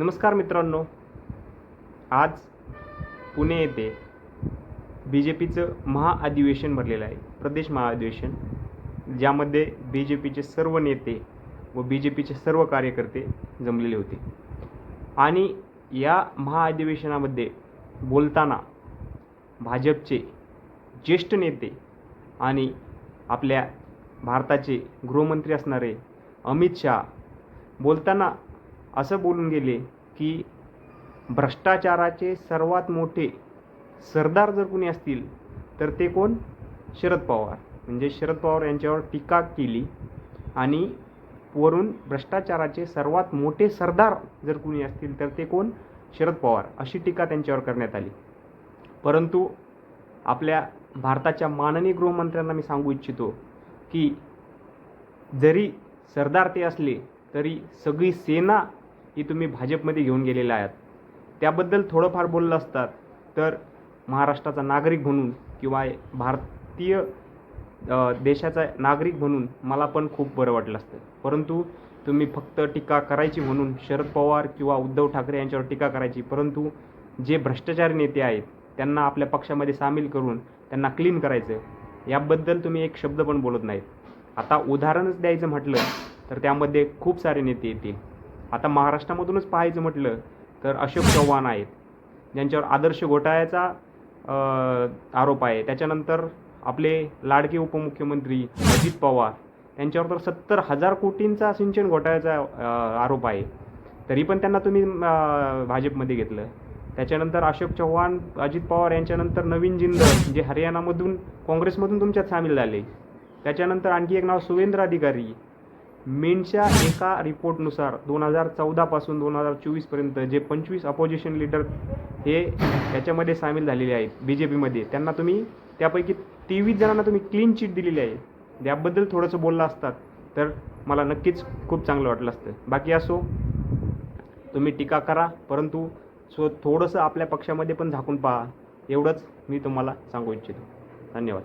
नमस्कार मित्रांनो. आज पुणे येथे बी जे पीचं महाअधिवेशन भरलेलं आहे. प्रदेश महाअधिवेशन ज्यामध्ये बी जे पीचे सर्व नेते व बी जे पीचे सर्व कार्यकर्ते जमलेले होते. आणि या महाअधिवेशनामध्ये बोलताना भाजपचे ज्येष्ठ नेते आणि आपल्या भारताचे गृहमंत्री असणारे अमित शहा बोलताना असं बोलून गेले की भ्रष्टाचाराचे सर्वात मोठे सरदार जर कोणी असतील तर ते कोण? शरद पवार. म्हणजे शरद पवार यांच्यावर टीका केली आणि वरून भ्रष्टाचाराचे सर्वात मोठे सरदार जर कोणी असतील तर ते कोण? शरद पवार. अशी टीका त्यांच्यावर करण्यात आली. परंतु आपल्या भारताच्या माननीय गृहमंत्र्यांना मी सांगू इच्छितो की जरी सरदार ते असले तरी सगळी सेना की तुम्ही भाजपमध्ये घेऊन गेलेले आहात. त्याबद्दल थोडंफार बोललं असतात तर महाराष्ट्राचा नागरिक म्हणून किंवा भारतीय देशाचा नागरिक म्हणून मला पण खूप बरं वाटलं असतं. परंतु तुम्ही फक्त टीका करायची म्हणून शरद पवार किंवा उद्धव ठाकरे यांच्यावर टीका करायची परंतु जे भ्रष्टाचारी नेते आहेत त्यांना आपल्या पक्षामध्ये सामील करून त्यांना क्लीन करायचं याबद्दल तुम्ही एक शब्द पण बोलत नाहीत. आता उदाहरणच द्यायचं म्हटलं तर त्यामध्ये खूप सारे नेते येतील. आता महाराष्ट्रामधूनच पाहायचं म्हटलं तर अशोक चव्हाण आहेत. ज्यांच्यावर आदर्श घोटाळ्याचा आरोप आहे. त्याच्यानंतर आपले लाडके उपमुख्यमंत्री अजित पवार त्यांच्यावर तर सत्तर हजार कोटींचा सिंचन घोटाळ्याचा आरोप आहे. तरी पण त्यांना तुम्ही भाजपमध्ये घेतलं. त्याच्यानंतर अशोक चव्हाण अजित पवार यांच्यानंतर नवीन जिंदल जे हरियाणामधून काँग्रेसमधून तुमच्यात सामील झाले. त्याच्यानंतर आणखी एक नाव सुवेंद्र अधिकारी मेनच्या एका रिपोर्टनुसार दोन हजार चौदापासून दोन हजार चोवीसपर्यंत जे पंचवीस अपोजिशन लीडर हे याच्यामध्ये सामील झालेले आहेत बी जे पीमध्ये त्यांना तुम्ही त्यापैकी तेवीस जणांना तुम्ही क्लीन चिट दिलेली आहे. याबद्दल थोडंसं बोललं असतात तर मला नक्कीच खूप चांगलं वाटलं असतं. बाकी असो तुम्ही टीका करा परंतु सो थोडंसं आपल्या पक्षामध्ये पण झाकून पहा. एवढंच मी तुम्हाला सांगू इच्छितो. धन्यवाद.